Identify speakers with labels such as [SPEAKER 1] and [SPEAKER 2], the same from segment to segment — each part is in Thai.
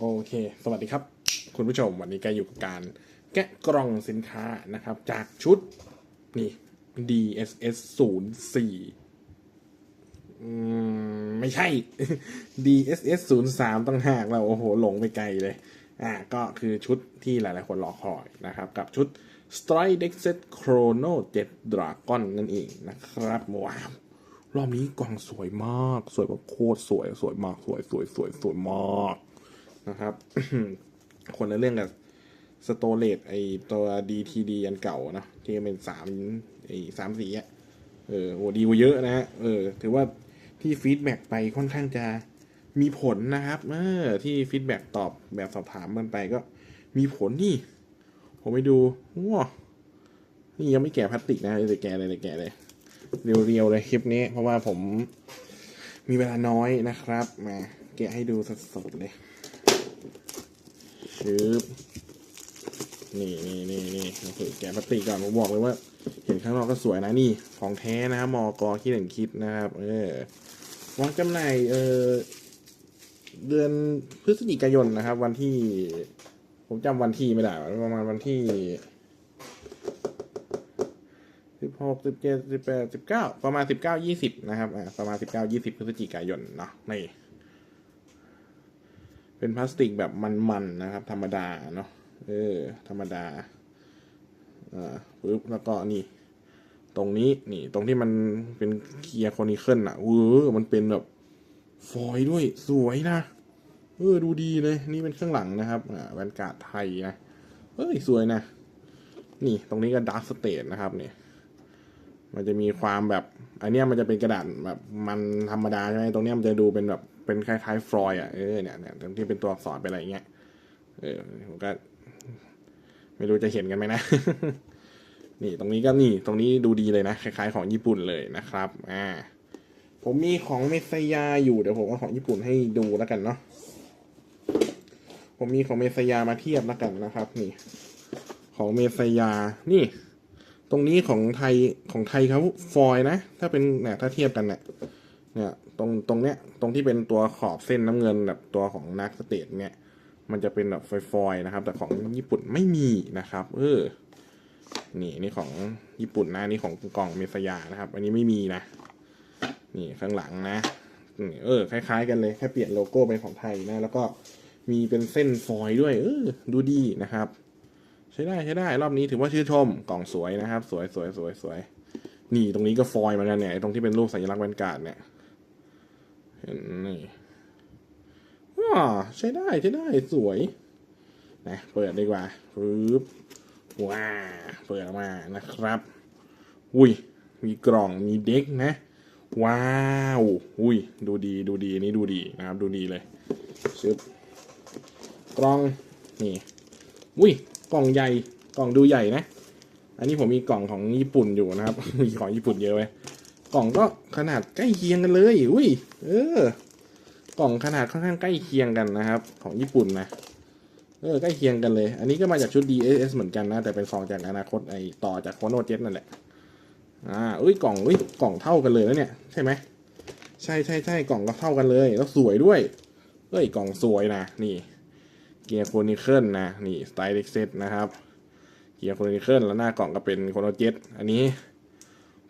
[SPEAKER 1] โอเค สวัสดีครับ คุณผู้ชมวันนี้ก็อยู่กับการแกะกล่องสินค้านะครับ จากชุด นี่ DSS 0 4อืม ไม่ใช่ DSS 0 3ต้องหากเราโอ้โห หลงไปไกลเลย อ่า ก็คือชุดที่หลายๆ คนรอคอยนะครับ กับชุด Strike Dexet Chrono 7 Dragon นั่นเองนะครับว้าวรอบนี้กล่องสวยมาก สวยแบบโคตรสวย สวยมาก สวย สวย สวย สวยมาก นะครับ คนละเรื่องกับสโตเลตไอตัว DTD อันเก่านะที่เป็นสามไอสามสีอะเออโหดีกว่าเยอะนะฮะเออ ถือว่าที่ฟีดแบ็กไปค่อนข้างจะมีผลนะครับเออที่ฟีดแบ็กตอบแบบสอบถามมันไปก็มีผลนี่ ผมไปดูว้านี่ยังไม่แกะพลาสติกนะเลยแกะเลยแกะเลยเรียวๆเลยคลิปนี้ เพราะว่าผมมีเวลาน้อยนะครับ มาแกะให้ดูสดๆเลย ชืบนี่นี่นี่นี่โอเคแกะพลาสติกก่อนผมบอกเลยว่า เห็นข้างนอกก็สวยนะนี่ ของแท้นะครับมอกอคิดเห็นคิดนะครับเออวางจำหน่ายเออเดือนพฤศจิกายนนะครับ วันที่ ผมจำวันที่ไม่ได้ประมาณวันที่สิบหกสิบเจ็ดสิบแปดสิบเก้าประมาณสิบเก้ายี่สิบนะครับอ่าประมาณสิบเก้ายี่สิบพฤศจิกายนเนาะนี่ เป็นพลาสติกแบบมันๆนะครับ ธรรมดาเนาะเออธรรมดาอ่าปึ๊บแล้วก็นี่ ตรงนี้นี่ ตรงที่มันเป็นเคียร์โคนิเคิลอะเออมันเป็นแบบฟอยล์ด้วยสวยนะเออดูดีเลย นี่เป็นเครื่องหลังนะครับอ่าแวนการ์ดไทยนะเอ้ยสวยนะ นี่ตรงนี้ก็ดาร์สเต e นะครับเนี่ยมันจะมีความแบบ อันเนี้ยมันจะเป็นกระดาษแบบมันธรรมดาใช่ไหมตรงเนี้ยมันจะดูเป็นแบบ เป็นคล้ายๆฟลอยด์อะเออเนี่ยเนี่ยตรงที่เป็นตัวอักษรเป็นอะไรเงี้ยเออผมก็ ไม่รู้จะเห็นกันไหมนะ นี่ตรงนี้ก็นี่ ตรงนี้ดูดีเลยนะ คล้าย ๆ ของญี่ปุ่นเลยนะครับอ่าผมมีของเมสยาอยู่เดี๋ยวผมเอาของญี่ปุ่นให้ดูแล้วกันเนาะผมมีของเมสยามาเทียบแล้วกันนะครับ นี่ ของเมสยานี่ ตรงนี้ของไทยของไทยเขาฟอยล์นะ ถ้าเป็นเนี่ยถ้าเทียบกันเนี่ยเนี่ย ตรงตรงเนี้ยตรงที่เป็นตัวขอบเส้นน้ำเงินแบบตัวของนักสเตทเนี่ย มันจะเป็นแบบฟอยล์นะครับ แต่ของญี่ปุ่นไม่มีนะครับ เออ นี่นี่ของญี่ปุ่นนะนี่ของกล่องเมสยานะครับ อันนี้ไม่มีนะ นี่ข้างหลังนะนเออคล้ายๆ กันเลยแค่เปลี่ยนโลโก้เป็นของไทยนะ แล้วก็มีเป็นเส้นฟอยล์ด้วย เออ ดูดีนะครับ ใช้ได้ใช้ได้ รอบนี้ถือว่าชื่นชมกล่องสวยนะครับ สวยสวยสวยสวยนี่ตรงนี้ก็ฟอยล์เหมือนกันเนี่ยตรงที่เป็นรูปสัญลักษณ์แวนการ์ดเนี่ย เห็นนี่ว้าใช้ได้ใช้ได้สวยนะเปิดดีกว่าปึ๊บว้าเปิดออกมานะครับ อุ้ย มีกล่องมีเด็กนะ ว้าวอุ้ย ดูดีดูดีนี้ดูดีนะครับ ดูดีเลยชึบกล่องนี่อุ้ยกล่องใหญ่กล่องดูใหญ่นะ อันนี้ผมมีกล่องของญี่ปุ่นอยู่นะครับ มีของญี่ปุ่นเยอะไว้ย กล่องก็ขนาดใกล้เคียงกันเลยอุ้ยเออกล่องขนาดค่อนข้างใกล้เคียงกันนะครับ ของญี่ปุ่นนะเออใกล้เคียงกันเลย อันนี้ก็มาจากชุด DSS เหมือนกันนะ แต่เป็นของจากอนาคตไอต่อจากโคโนเจ็ตนั่นแหละอ่าอุ้ยกล่องอุ้ยกล่องเท่ากันเลยแล้วเนี่ยใช่ไหมใช่ใช่ใช่กล่องก็เท่ากันเลย แล้วสวยด้วยเอ้ยกล่องสวยนะนี่เกียร์โคนิเคิลนะนี่สไตล์เล็กเซตนะครับเกียร์โคนิเคิลแล้วหน้ากล่องก็เป็นโคโนเจ็ตอันนี้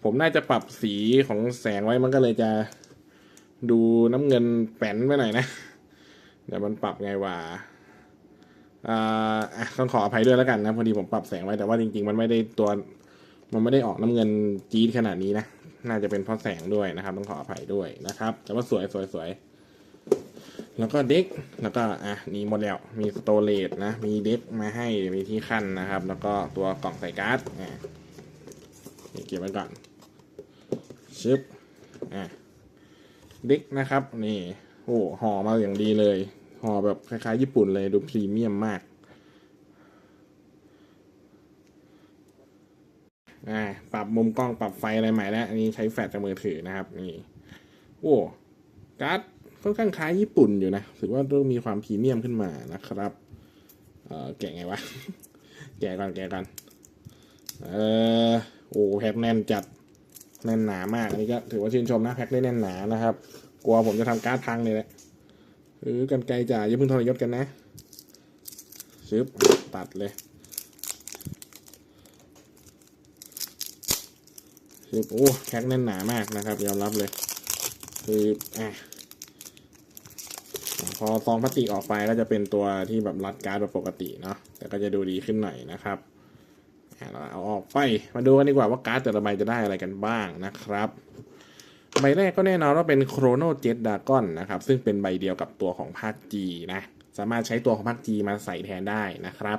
[SPEAKER 1] ผมน่าจะปรับสีของแสงไว้มันก็เลยจะดูน้ำเงินแป้นไปหน่อยนะ เดี๋ยวมันปรับไงวะอ่าอะต้องขออภัยด้วยแล้วกันนะ พอดีผมปรับแสงไว้แต่ว่าจริง ๆ มันไม่ได้ตัว มันไม่ได้ออกน้ำเงินจี๊ดขนาดนี้นะ น่าจะเป็นเพราะแสงด้วยนะครับ ต้องขออภัยด้วยนะครับ แต่ว่าสวยสวยสวยแล้วก็เด็ก แล้วก็อะนี่หมดแล้ว มีสโตเลตนะ มีเด็กมาให้ มีที่ขั้นนะครับ แล้วก็ตัวกล่องใส่การ์ดอะนี่เก็บไว้ก่อน ชึบอะเด็กนะครับ นี่โอ้ห่อมาอย่างดีเลยห่อแบบคล้ายๆญี่ปุ่นเลยดูพรีเมียมมากอ่าปรับมุมกล้องปรับไฟอะไรใหม่แล้วอันนี้ใช้แฟลชจากมือถือนะครับ นี่โอ้การ์ดค่อนข้างคล้ายญี่ปุ่นอยู่นะถือว่าต้องมีความพรีเมียมขึ้นมานะครับเออแกะไงวะ แกะก่อนแกะก่อนเออโอ้แพ็คแน่นจัด แน่นหนามากอันนี้ก็ถือว่าชื่นชมนะแพ็คได้แน่นหนานะครับ กลัวผมจะทำการ์ดพังเลยแหละเออกันไกลจ่าอย่าเพิ่งทรยศกันนะชึบตัดเลยชึบโอ้แพ็คแน่นหนามากนะครับ ยอมรับเลยคืออะพอซองพลาสติกออกไปก็จะเป็นตัวที่แบบรัดการ์ดแบบปกติเนาะแต่ก็จะดูดีขึ้นหน่อยนะครับ เราเอาออกไปมาดูกันดีกว่าว่าการ์ดแต่ละใบจะได้อะไรกันบ้างนะครับใบแรกก็แน่นอนว่าเป็นโครโนเจ็ตดากอนนะครับ ซึ่งเป็นใบเดียวกับตัวของภาค G นะสามารถใช้ตัวของภาค G มาใส่แทนได้นะครับ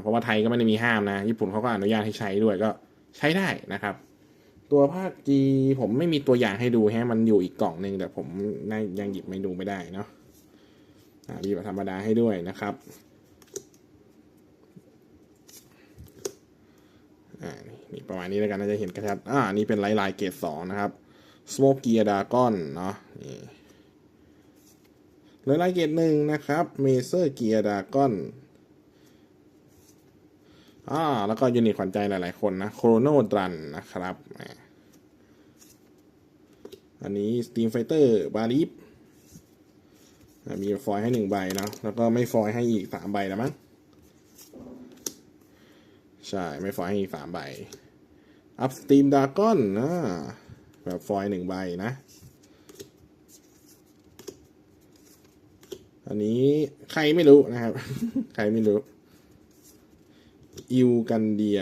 [SPEAKER 1] เพราะว่าไทยก็ไม่ได้มีห้ามนะ ญี่ปุ่นเขาก็อนุญาตให้ใช้ด้วยก็ใช้ได้นะครับ ตัวภาค G ผมไม่มีตัวอย่างให้ดูแฮะมันอยู่อีกกล่องหนึ่งแต่ผมยังหยิบไม่ดูไม่ได้เนาะมีแบบธรรมดาให้ด้วยนะครับ อ่านี่ประมาณนี้แล้วกันน่าจะเห็นกระชับอ่านี่เป็นลายลายเกรดสองนะครับสโมกเกียร์ดากอนเนาะนี่ลายลายเกรดหนึ่งนะครับเมเซอร์เกียร์ดากอนอ่าแล้วก็ยูนิตขวัญใจหลาย ๆ คนนะโครโนดรันนะครับอันนี้สตีมไฟเตอร์บาริฟมีฟอยล์ให้หนึ่งใบเนาะแล้วก็ไม่ฟอยล์ให้อีกสามใบแล้วมั้ง ใช่ ไม่ฟอยให้สามใบ อัพสตีมดากอนนะแบบฟอยหนึ่งใบนะ อันนี้ใครไม่รู้นะครับ ใครไม่รู้ อิวกันเดีย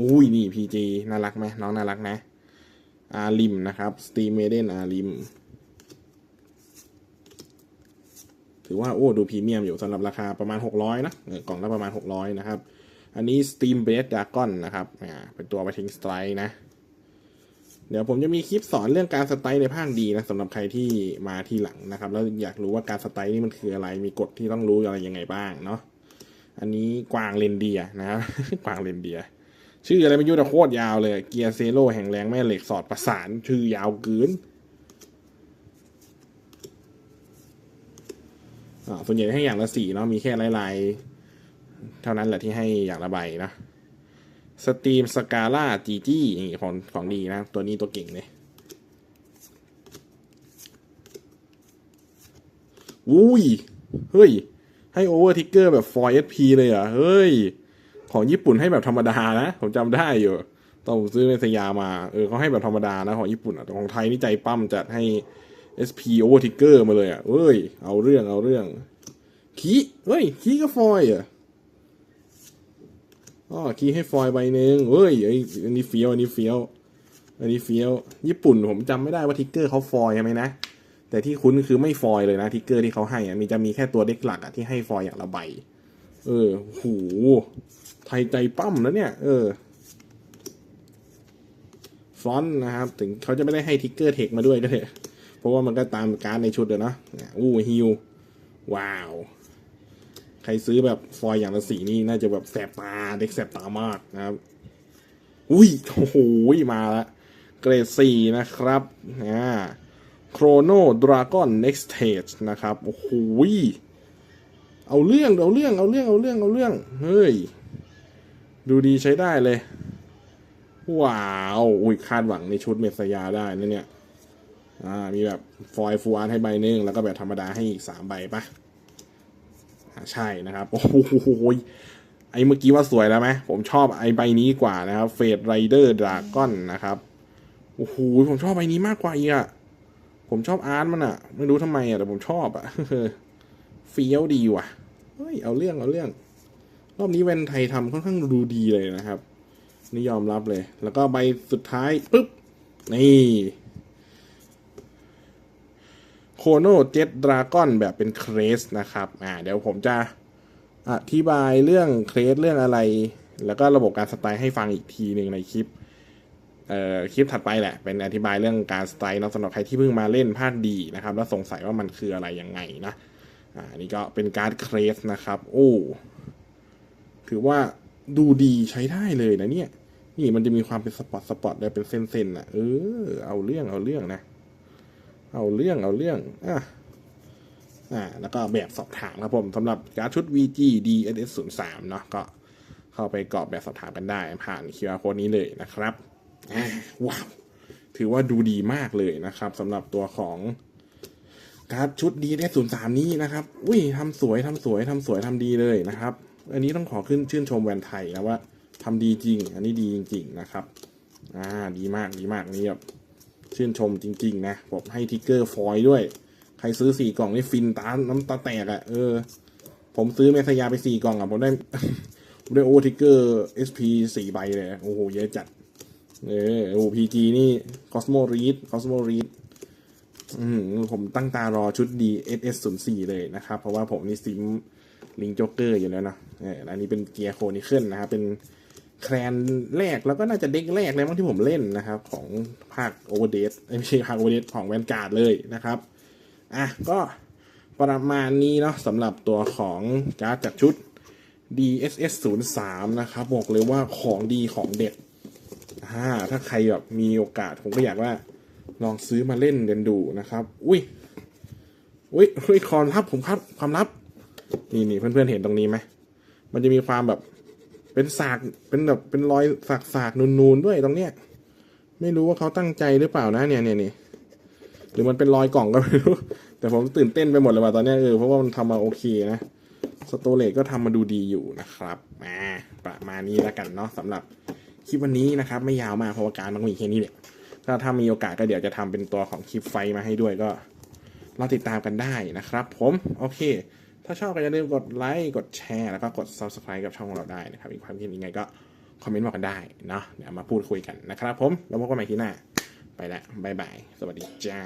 [SPEAKER 1] อุ้ยนี่พีจีน่ารักไหมน้องน่ารักนะ อาริมนะครับ สตีมเมเดนอาริม ถือว่าโอ้ดูพรีเมียมอยู่สำหรับราคาประมาณ 600 นะกล่องละประมาณ 600 นะครับ อันนี้ Steam b a s e Dragon นะครับเป็นตัวไปทิ้งสไตร์นะ เดี๋ยวผมจะมีคลิปสอนเรื่องการสไตร์ในภาคดีนะสำหรับใครที่มาที่หลังนะครับ แล้วอยากรู้ว่าการสไตร์นี่มันคืออะไรมีกฎที่ต้องรู้อะไรยังไงบ้างเนาะอันนี้กวางเรนเดียนะครับกวางเรนเดียชื่ออะไรไม่รู้แต่โคตรยาวเลยเกียร์เซโร่แห่งแรงแม่เหล็กสอดประสานชื่อยาวเกินอ่า ส่วนใหญ่ให้อย่างละสีเนาะมีแค่ลายๆ เท่านั้นแหละที่ให้อย่างละใบนะสตรีมสกาล่าจีจี้นี่ของของดีนะ ตัวนี้ตัวเก่งเลยอุ้ย เฮ้ย ให้โอเวอร์ทิกเกอร์แบบฟอยเอสพีเลยเหรอะเฮ้ย ของญี่ปุ่นให้แบบธรรมดานะ ผมจำได้อยู่ตอนผมซื้อเมสยามา เออเขาให้แบบธรรมดานะ ของญี่ปุ่นอะแต่ของไทยนี่ใจปั้มจัดให้ SP Over Ticker มาเลยอะเฮ้ย เอาเรื่องเอาเรื่องคีเฮ้ยคีก็ฟอยอะอ๋อคีให้ฟอยใบหนึ่งเฮ้ยไอ้อันนี้เฟี้ยวอันนี้เฟี้ยวอันนี้เฟี้ยว ญี่ปุ่นผมจำไม่ได้ว่าทิกเกอร์เขาฟอยล์ไหมนะ แต่ที่คุ้นคือไม่ฟอยเลยนะทิกเกอร์ที่เขาให้อะมีจะมีแค่ตัวเด็กหลักอะที่ให้ฟอยอย่างละใบ เออโหไทยใจปั้มแล้วเนี่ย เออฟอนต์นะครับ ถึงเขาจะไม่ได้ให้ทิกเกอร์เทคมาด้วยก็เถอะ เพราะว่ามันก็ตามการในชุดเลยเนาะอู้ฮิวว้าว ใครซื้อแบบฟอยอย่างละสีนี่น่าจะแบบแสบตาเด็กแสบตามากนะครับ อุ้ยโอ้โหมาละเกรดสี่นะครับอ่าโครโนดราก้อนเน็กสเทจนะครับ โอ้โหเอาเรื่อง เอาเรื่อง เอาเรื่อง เอาเรื่อง เอาเรื่อง เฮ้ย ดูดีใช้ได้เลย ว้าว อุ้ยคาดหวังในชุดเมสยาได้นะเนี่ย อ่ามีแบบฟอยล์ฟูอาร์ให้ใบหนึ่งแล้วก็แบบธรรมดาให้อีกสามใบปะใช่นะครับ โอ้โหไอเมื่อกี้ว่าสวยแล้วไหมผมชอบไอใบนี้กว่านะครับเฟดไรเดอร์ดราก้อนนะครับโอ้โหผมชอบใบนี้มากกว่าอีกอะผมชอบอาร์ตมันอะไม่รู้ทำไมอะแต่ผมชอบอะเฟี้ยวดีว่ะเฮ้ยเอาเรื่องเอาเรื่อง รอบนี้เวนไทยทำค่อนข้างดูดีเลยนะครับนี่ยอมรับเลย แล้วก็ใบสุดท้ายปุ๊บนี่ โคโนเจ็ตดราก้อนแบบเป็นเครสนะครับอ่าเดี๋ยวผมจะอธิบายเรื่องเครสเรื่องอะไร แล้วก็ระบบการสไตล์ให้ฟังอีกทีหนึ่งในคลิปเอ่อคลิปถัดไปแหละ เป็นอธิบายเรื่องการสไตล์นะสำหรับใครที่เพิ่งมาเล่นภาคดีนะครับ แล้วสงสัยว่ามันคืออะไรยังไงนะอ่านี่ก็เป็นการ์ดเครสนะครับ โอ้ถือว่าดูดีใช้ได้เลยนะเนี่ย นี่มันจะมีความเป็นสปอตสปอตได้เป็นเส้นๆอะเออเอาเรื่องเอาเรื่องนะ เอาเรื่องเอาเรื่องอะอ่าแล้วก็แบบสอบถามครับผมสำหรับการ์ดชุด VG DSS 0 3เนาะก็เข้าไปกรอกแบบสอบถามกันได้ ผ่าน QR code นี้เลยนะครับอ่าว้าวถือว่าดูดีมากเลยนะครับสำหรับตัวของการ์ดชุด d s 0 3นี้นะครับอุ้ยทำสวยทำสวยทำสวยทำดีเลยนะครับ อันนี้ต้องขอขึ้นชื่นชมแวนไทยนะว่าทำดีจริง อันนี้ดีจริง ๆ นะครับ อ่า ดีมาก ดีมาก นี่แบบ ชื่นชมจริง ๆ นะผมให้ทิกเกอร์ฟอยล์ด้วย ใครซื้อสี่กล่องนี่ฟินตาน้ำตาแตกอะ่ะเออ ผมซื้อเมสยาไปสี่กล่องอะ่ะผมได้ผมได้โอทิกเกอร์เอสพีสี่ใบเลยโอ้โหเยอะจัด เออโอ้พีจีนี่คอสโมรีดคอสโมรีดอืมผมตั้งตารอชุดดี SS 0 4เลยนะครับ เพราะว่าผมนี่ซิมลิงโจ๊กเกอร์อยู่แล้วเนาะเอออันนี้เป็นเกียร์โคนิเคิลนะครับเป็น แคลนแรกแล้วก็น่าจะเด็กแรกเลยมั้งที่ผมเล่นนะครับ ของภาคโอเวอร์เดสไม่ใช่ภาคโอเวอร์เดสของแวนการ์ดเลยนะครับอะก็ประมาณนี้เนาะสำหรับตัวของการ์ดจากชุด DSS 0 3นะครับบอกเลยว่าของดีของเด็ดอ่าถ้าใครแบบมีโอกาสผมก็อยากว่า ลองซื้อมาเล่นกันดูนะครับ อุ้ยอุ้ยอุ้ยความลับผมครับความลับ นี่นี่เพื่อนๆเห็นตรงนี้ไหมมันจะมีความแบบ เป็นสากเป็นแบบเป็นรอยสากสากนูนๆด้วยตรงเนี้ย ไม่รู้ว่าเขาตั้งใจหรือเปล่านะเนี่ยเนี่ยเนี่ยหรือมันเป็นรอยกล่องก็ไม่รู้ แต่ผมตื่นเต้นไปหมดเลยว่ะตอนเนี้ยเออเพราะว่ามันทำมาโอเคนะสโตเลตก็ทำมาดูดีอยู่นะครับมาประมาณนี้แล้วกันเนาะสำหรับคลิปวันนี้นะครับ ไม่ยาวมากเพราะว่าการมันมีแค่นี้แหละถ้าถ้ามีโอกาสก็เดี๋ยวจะทำเป็นตัวของคลิปไฟมาให้ด้วยก็รอติดตามกันได้นะครับ ผมโอเค ถ้าชอบก็อย่าลืมกดไลค์ กดแชร์ แล้วก็กด subscribe กับช่องของเราได้นะครับ มีความคิดยังไงก็คอมเมนต์บอกกันได้เนาะ เดี๋ยวมาพูดคุยกันนะครับผม แล้วพบกันใหม่ที่หน้า ไปละบายบาย สวัสดีจ้า